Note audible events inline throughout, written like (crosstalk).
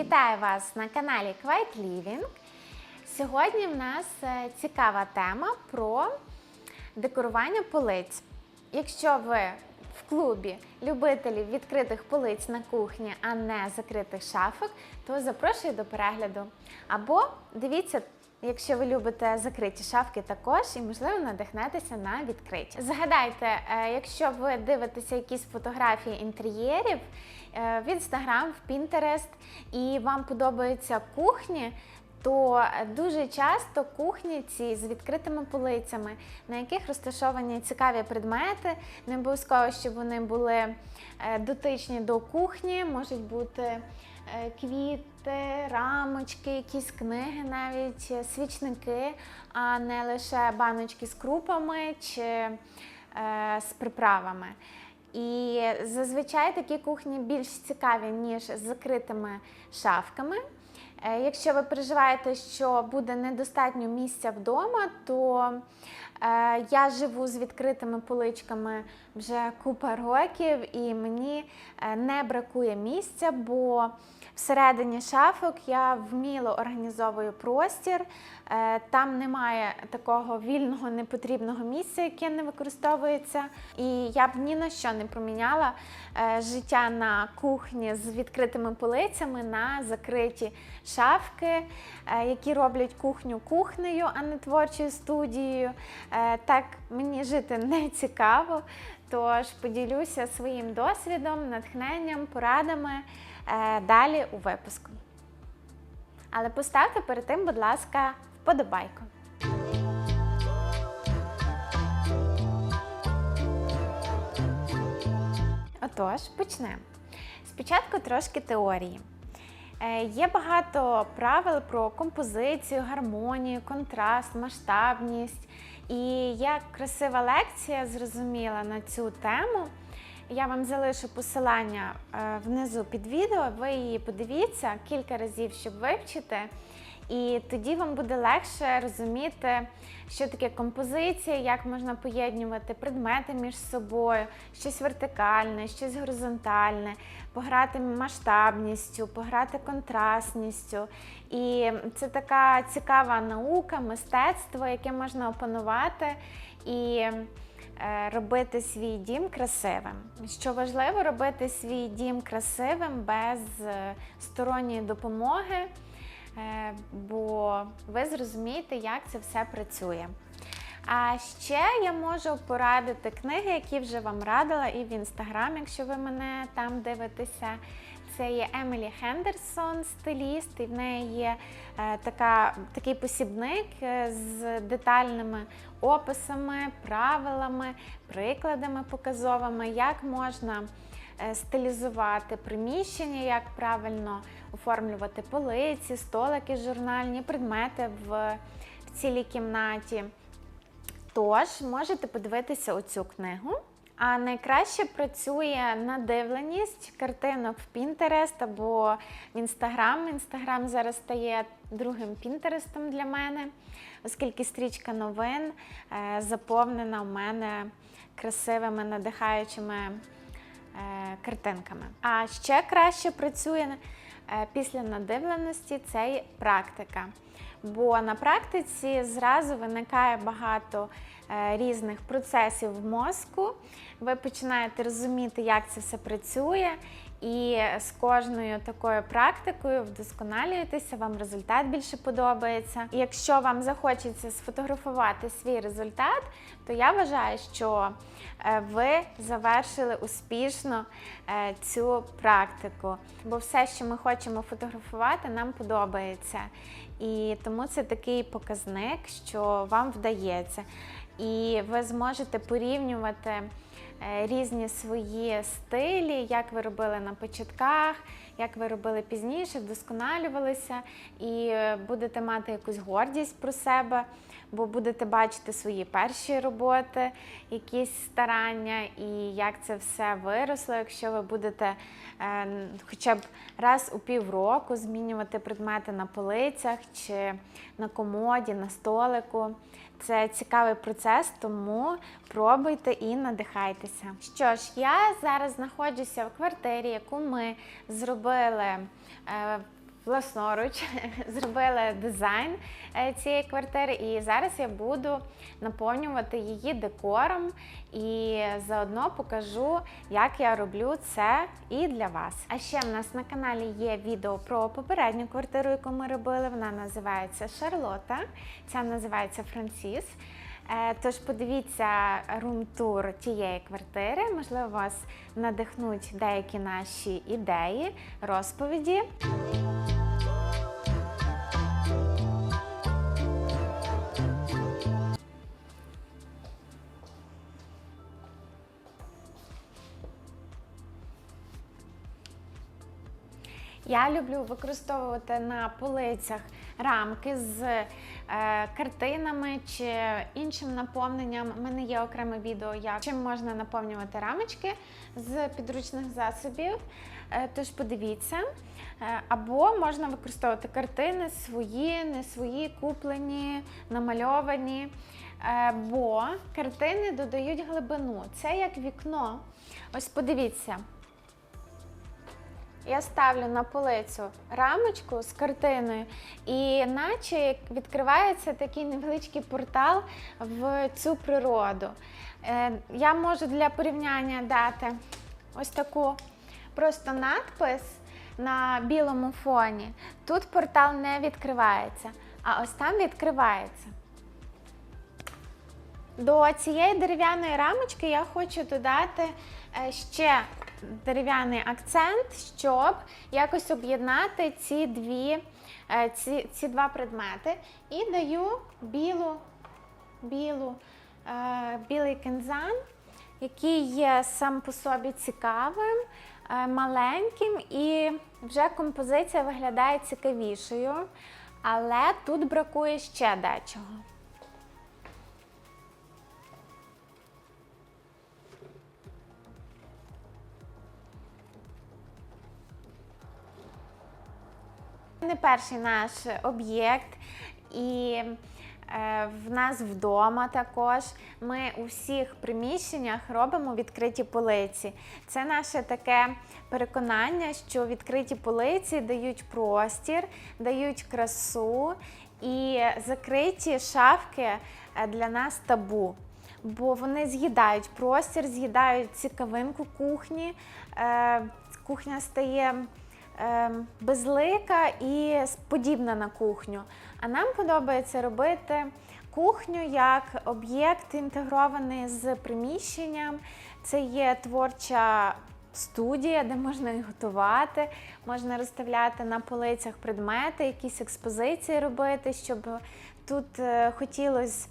Вітаю вас на каналі Quiet Living. Сьогодні в нас е, цікава тема про декорування полиць. Якщо ви в клубі любителів відкритих полиць на кухні, а не закритих шафок, то запрошую до перегляду. Або дивіться, якщо ви любите закриті шафки також, і можливо надихнетеся на відкриті. Згадайте, е, якщо ви дивитеся якісь фотографії інтер'єрів е, в Instagram, в Pinterest, і вам подобаються кухні. То дуже часто кухні ці з відкритими полицями, на яких розташовані цікаві предмети, не обов'язково, щоб вони були е, дотичні до кухні, можуть бути квіти, рамочки, якісь книги, навіть е, свічники, а не лише баночки з крупами чи е, з приправами. І зазвичай такі кухні більш цікаві, ніж з закритими шафками. Е, Якщо ви переживаєте, що буде недостатньо місця вдома, то е, я живу з відкритими поличками вже купа років, і мені е, не бракує місця, бо всередині шафок я вміло організовую простір. Е, Там немає такого вільного непотрібного місця, яке не використовується. І я б ні на що не проміняла е, життя на кухні з відкритими полицями на закриті шафки, е, які роблять кухню кухнею, а не творчою студією. Так мені жити не цікаво. Тож поділюся своїм досвідом, натхненням, порадами далі у випуску. Але поставте перед тим, будь ласка, вподобайку. Отож, почнемо. Спочатку трошки теорії. Е, Є багато правил про композицію, гармонію, контраст, масштабність. І як красива лекція зрозуміла на цю тему. Я вам залишу посилання е, внизу під відео. Ви її подивіться кілька разів, щоб вивчити. І тоді вам буде легше розуміти, що таке композиція, як можна поєднувати предмети між собою, щось вертикальне, щось горизонтальне, пограти масштабністю, пограти контрастністю. І це така цікава наука, мистецтво, яке можна опанувати і робити свій дім красивим. Що важливо, робити свій дім красивим без е, сторонньої допомоги. Е, бо ви зрозумієте, як це все працює. А ще я можу порадити книги, які вже вам радила, і в інстаграм, якщо ви мене там дивитеся. Це є Емілі Хендерсон, стиліст, і в неї є е, така, такий посібник е, з детальними описами, правилами, прикладами показовими, як можна е, стилізувати приміщення, як правильно оформлювати полиці, столики, журнальні предмети в, в цілій кімнаті. Тож можете подивитися оцю книгу. А найкраще працює надивленість картинок в Pinterest або в Instagram. Instagram зараз стає другим Пінтерестом для мене, оскільки стрічка новин е, заповнена у мене красивими, надихаючими е, картинками. А ще краще працює е, після надивленості це практика. Бо на практиці зразу виникає багато різних процесів в мозку. Ви починаєте розуміти, як це все працює, і з кожною такою практикою вдосконалюєтеся, вам результат більше подобається. І якщо вам захочеться сфотографувати свій результат, то я вважаю, що е, ви завершили успішно е, цю практику. Бо все, що ми хочемо фотографувати, нам подобається. І тому це такий показник, що вам вдається. І ви зможете порівнювати е, різні свої стилі, як ви робили на початках, як ви робили пізніше, вдосконалювалися, і е, будете мати якусь гордість про себе, бо будете бачити свої перші роботи, якісь старання, і як це все виросло, якщо ви будете е, хоча б раз у півроку змінювати предмети на полицях чи на комоді, на столику. Це цікавий процес, тому пробуйте і надихайтеся. Що ж, я зараз знаходжуся в квартирі, яку ми зробили е, власноруч (laughs) зробили дизайн е, цієї квартири, і зараз я буду наповнювати її декором і заодно покажу, як я роблю це і для вас. А ще в нас на каналі є відео про попередню квартиру, яку ми робили. Вона називається Шарлота, ця називається Франсіс. Е, Тож подивіться рум-тур тієї квартири, можливо, вас надихнуть деякі наші ідеї, розповіді. Я люблю використовувати на полицях рамки з картинами чи іншим наповненням. У мене є окреме відео, як чим можна наповнювати рамочки з підручних засобів. Е, тож подивіться. Е, або можна використовувати картини свої, не свої, куплені, намальовані. Е, бо картини додають глибину. Це як вікно. Ось подивіться. Я ставлю на полицю рамочку з картиною, і наче відкривається такий невеличкий портал в цю природу. Е, Я можу для порівняння дати ось таку просто надпис на білому фоні. Тут портал не відкривається, а ось там відкривається. До цієї дерев'яної рамочки я хочу додати е, ще дерев'яний акцент, щоб якось об'єднати ці дві, е, ці, ці два предмети. І даю білу, білу, е, білий кензан, який є сам по собі цікавим, е, маленьким, і вже композиція виглядає цікавішою. Але тут бракує ще дечого. Не перший наш об'єкт, і е, в нас вдома також. Ми у всіх приміщеннях робимо відкриті полиці. Це наше таке переконання, що відкриті полиці дають простір, дають красу, і закриті шафки е, для нас табу. Бо вони з'їдають простір, з'їдають цікавинку кухні. Е, Кухня стає безлика і подібна на кухню. А нам подобається робити кухню як об'єкт інтегрований з приміщенням. Це є творча студія, де можна і готувати, можна розставляти на полицях предмети, якісь експозиції робити, щоб тут е, хотілося.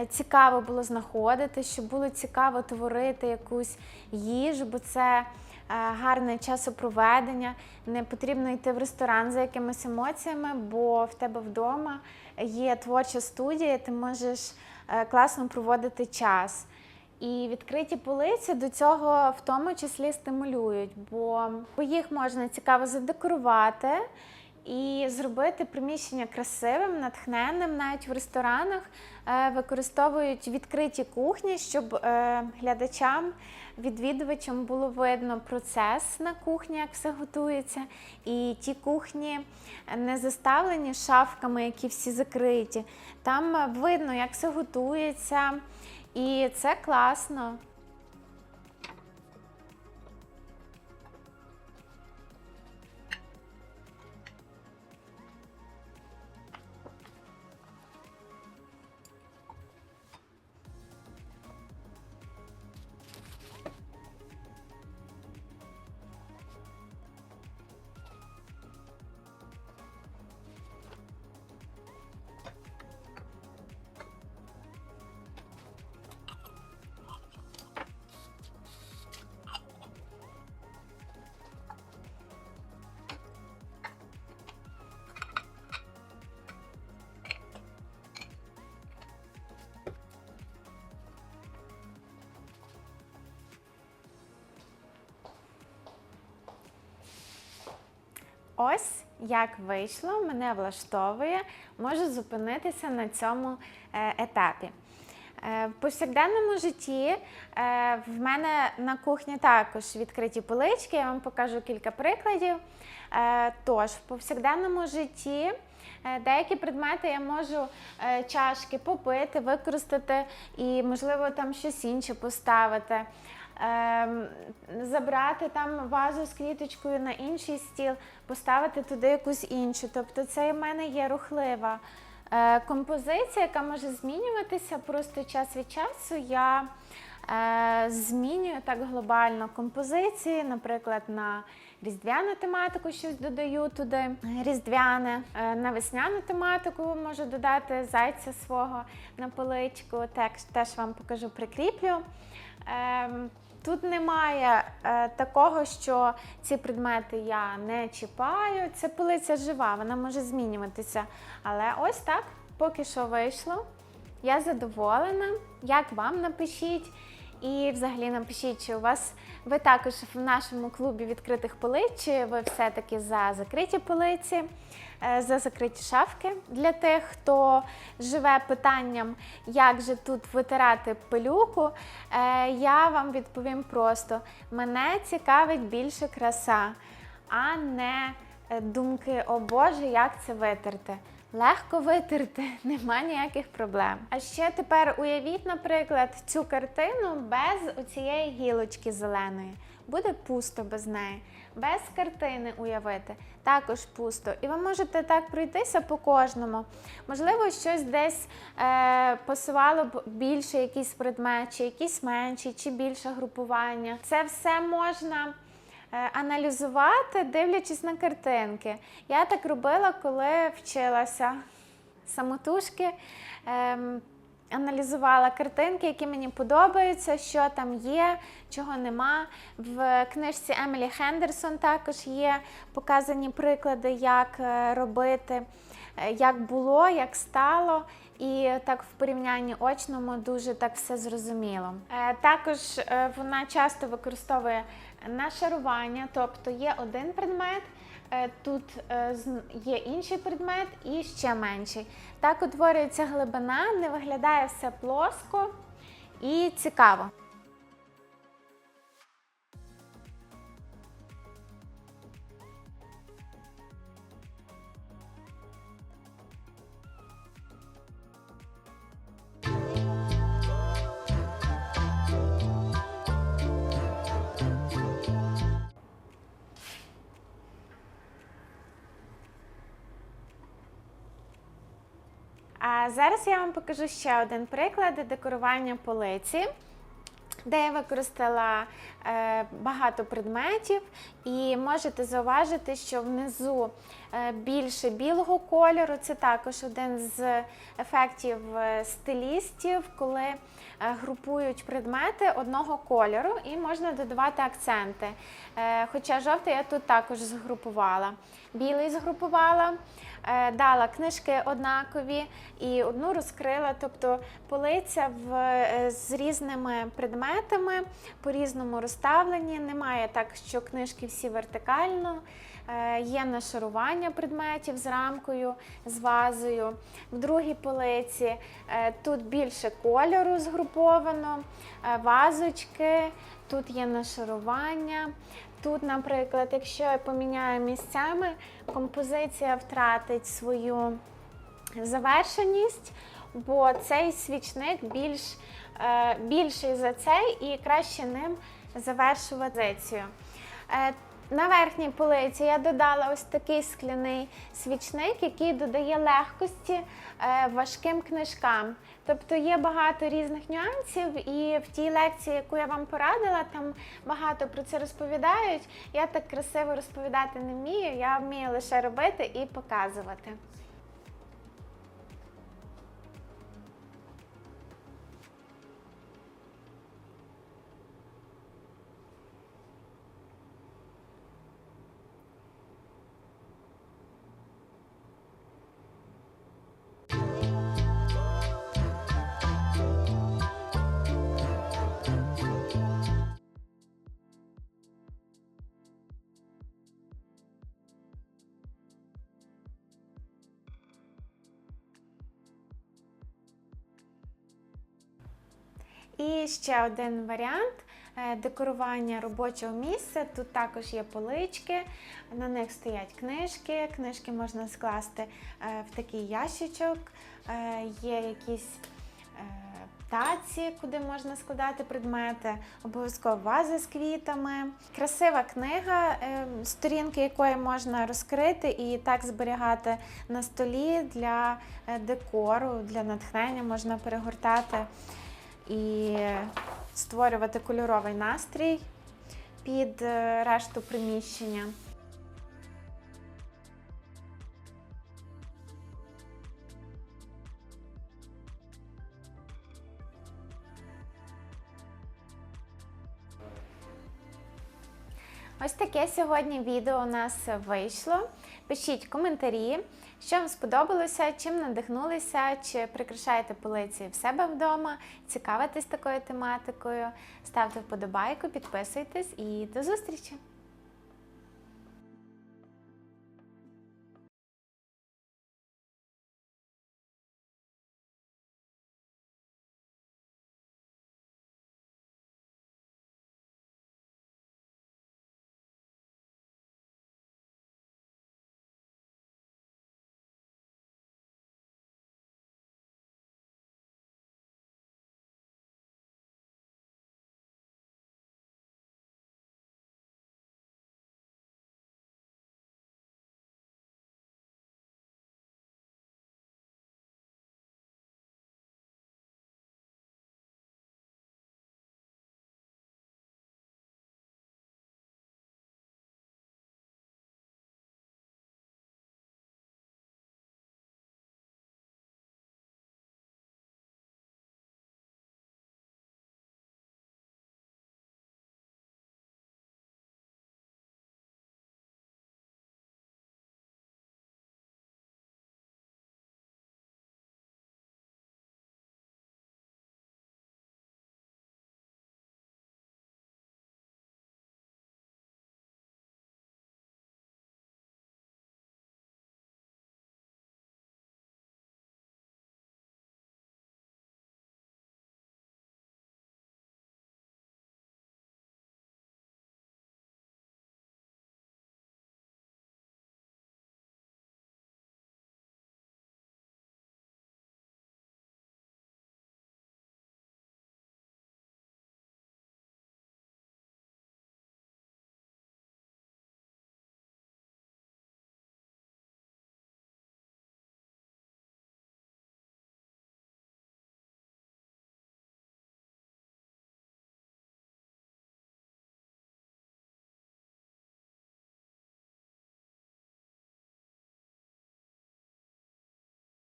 е, Цікаво було знаходити, щоб було цікаво творити якусь їжу, бо це гарне часопроведення. Не потрібно йти в ресторан за якимись емоціями, бо в тебе вдома є творча студія, ти можеш е, класно проводити час. І відкриті полиці до цього в тому числі стимулюють, бо їх можна цікаво задекорувати і зробити приміщення красивим, натхненним. Навіть в ресторанах е, використовують відкриті кухні, щоб е, глядачам, відвідувачам було видно процес на кухні, як все готується. І ті кухні не заставлені шафками, які всі закриті. Там видно, як все готується. І це класно. Ось як вийшло, мене влаштовує, можу зупинитися на цьому е, етапі. Е, В повсякденному житті е, в мене на кухні також відкриті полички. Я вам покажу кілька прикладів. Тож, в повсякденному житті деякі предмети я можу чашки попити, використати і, можливо, там щось інше поставити. Ем, Забрати там вазу з квіточкою на інший стіл, поставити туди якусь іншу. Тобто це в мене є рухлива е, композиція, яка може змінюватися. Просто час від часу я е, змінюю так глобально композиції, наприклад, на різдвяну тематику щось додаю туди, різдвяне, Е, на весняну тематику можу додати зайця свого на поличку, теж, теж вам покажу, прикріплю. Ем, Тут немає е, такого, що ці предмети я не чіпаю. Це полиця жива, вона може змінюватися. Але ось так поки що вийшло. Я задоволена. Як вам напишіть? І взагалі напишіть, чи у вас ви також в нашому клубі відкритих полиць, чи ви все-таки за закриті полиці, е, за закриті шафки для тих, хто живе питанням, як же тут витирати пилюку. е, Я вам відповім просто: мене цікавить більше краса, а не е, думки, о Боже, як це витерти. Легко витерти, (laughs) нема ніяких проблем. А ще тепер уявіть, наприклад, цю картину без оцієї гілочки зеленої. Буде пусто без неї. Без картини уявити також пусто. І ви можете так пройтися по кожному. Можливо, щось десь е, посувало б більше якийсь предмет, чи якийсь менший, чи більше групування. Це все можна аналізувати, дивлячись на картинки. Я так робила, коли вчилася самотужки. Ем, Аналізувала картинки, які мені подобаються, що там є, чого нема. В книжці Емілі Хендерсон також є показані приклади, як е, робити, е, як було, як стало. І так в порівнянні очному дуже так все зрозуміло. Е, Також е, вона часто використовує нашарування, тобто є один предмет, е, тут е, є інший предмет і ще менший. Так утворюється глибина, не виглядає все плоско і цікаво. Зараз я вам покажу ще один приклад декорування полиці, де я використала е, багато предметів, і можете зауважити, що внизу е, більше білого кольору. Це також один з ефектів е, стилістів, коли групують предмети одного кольору і можна додавати акценти. Хоча жовтий я тут також згрупувала. Білий згрупувала. Е, Дала книжки однакові і одну розкрила, тобто полиця в, е, з різними предметами, по-різному розставлені. Немає так, що книжки всі вертикально. Е, Є нашарування предметів з рамкою, з вазою. В другій полиці тут більше кольору згруповано, вазочки, тут є нашарування. Тут, наприклад, якщо я поміняю місцями, композиція втратить свою завершеність, бо цей свічник більш, е, більший за цей і краще ним завершувати позицію. На верхній полиці я додала ось такий скляний свічник, який додає легкості е, важким книжкам. Тобто є багато різних нюансів, і в тій лекції, яку я вам порадила, там багато про це розповідають. Я так красиво розповідати не вмію, я вмію лише робити і показувати. І ще один варіант е, декорування робочого місця. Тут також є полички, на них стоять книжки. Книжки можна скласти е, в такий ящичок. Е, Є якісь таці, куди можна складати предмети, обов'язково вази з квітами. Красива книга, сторінки якої можна розкрити і так зберігати на столі для декору, для натхнення можна перегортати і створювати кольоровий настрій під е, решту приміщення. Ось таке сьогодні відео у нас вийшло. Пишіть коментарі, що вам сподобалося, чим надихнулися, чи прикрашаєте полиці в себе вдома, цікавитесь такою тематикою. Ставте вподобайку, підписуйтесь і до зустрічі!